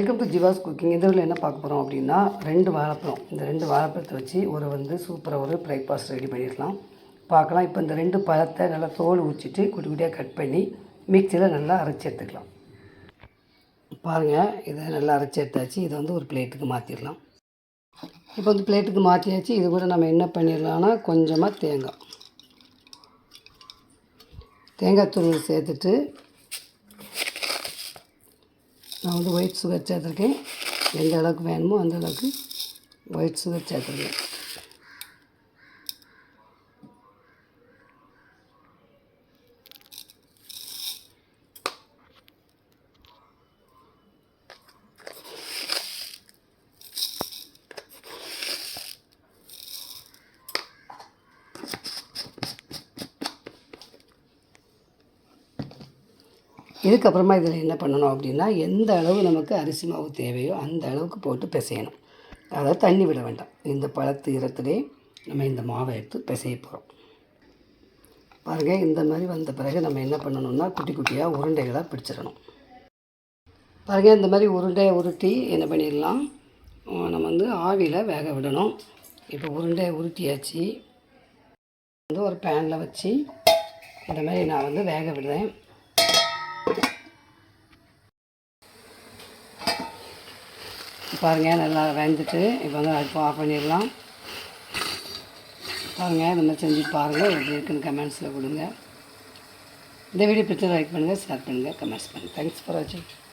Welcome to ஜிவாஸ் cooking இதில் என்ன பார்க்க போகிறோம் அப்படின்னா ரெண்டு வாழைப்பழம். இந்த ரெண்டு வாழைப்பழத்தை வச்சு ஒரு வந்து சூப்பராக ஒரு பிரேக்ஃபாஸ்ட் ரெடி பண்ணிடலாம். பார்க்கலாம். இப்போ இந்த ரெண்டு பழத்தை நல்லா தோல் உரிச்சிட்டு குட்டி குட்டியாக கட் பண்ணி மிக்சியில் நல்லா அரைச்சி எடுத்துக்கலாம். பாருங்கள் இதை நல்லா அரைச்சி எடுத்தாச்சு. இதை வந்து ஒரு பிளேட்டுக்கு மாற்றிடலாம் இப்போ வந்து பிளேட்டுக்கு மாற்றியாச்சு இது கூட நம்ம என்ன பண்ணிடலாம்னா கொஞ்சமாக தேங்காய். தேங்காய் தூள் சேர்த்துட்டு நான் வந்து ஒயிட் சுகர் சேர்த்துருக்கேன். எந்த அளவுக்கு வேணுமோ அந்த அளவுக்கு ஒயிட் சுகர் சேர்த்துருக்கேன். இதுக்கப்புறமா இதில் என்ன பண்ணணும் அப்படின்னா எந்த அளவு நமக்கு அரிசி மாவு தேவையோ அந்த அளவுக்கு போட்டு பிசையணும். அதாவது தண்ணி விட வேண்டாம். இந்த பழத்து ஈரத்திலே நம்ம இந்த மாவை எடுத்து பிசைய போகிறோம் பாருங்கள் இந்த மாதிரி வந்த பிறகு நம்ம என்ன பண்ணணும்னா குட்டி குட்டியாக உருண்டைகளாக பிடிச்சிடணும். பாருங்கள் இந்த மாதிரி உருண்டையை உருட்டி என்ன பண்ணிடலாம்? நம்ம வந்து ஆவியில் வேக விடணும். இப்போ உருண்டையை உருட்டியாச்சு. வந்து ஒரு பேனில் வச்சு இந்த மாதிரி நான் வந்து வேக விடுறேன். பாருங்கள் நல்லா வெந்துட்டு இப்போ வந்து அடுப்பு ஆஃப் பண்ணிடலாம். பாருங்கள் இந்த மாதிரி செஞ்சு பாருங்கள் எப்படி இருக்குன்னு கமெண்ட்ஸில் கொடுங்க. இந்த வீடியோ பிடிச்சா லைக் பண்ணுங்கள் ஷேர் பண்ணுங்கள் கமெண்ட்ஸ் பண்ணுங்கள் தேங்க்ஸ் ஃபார் வாட்சிங்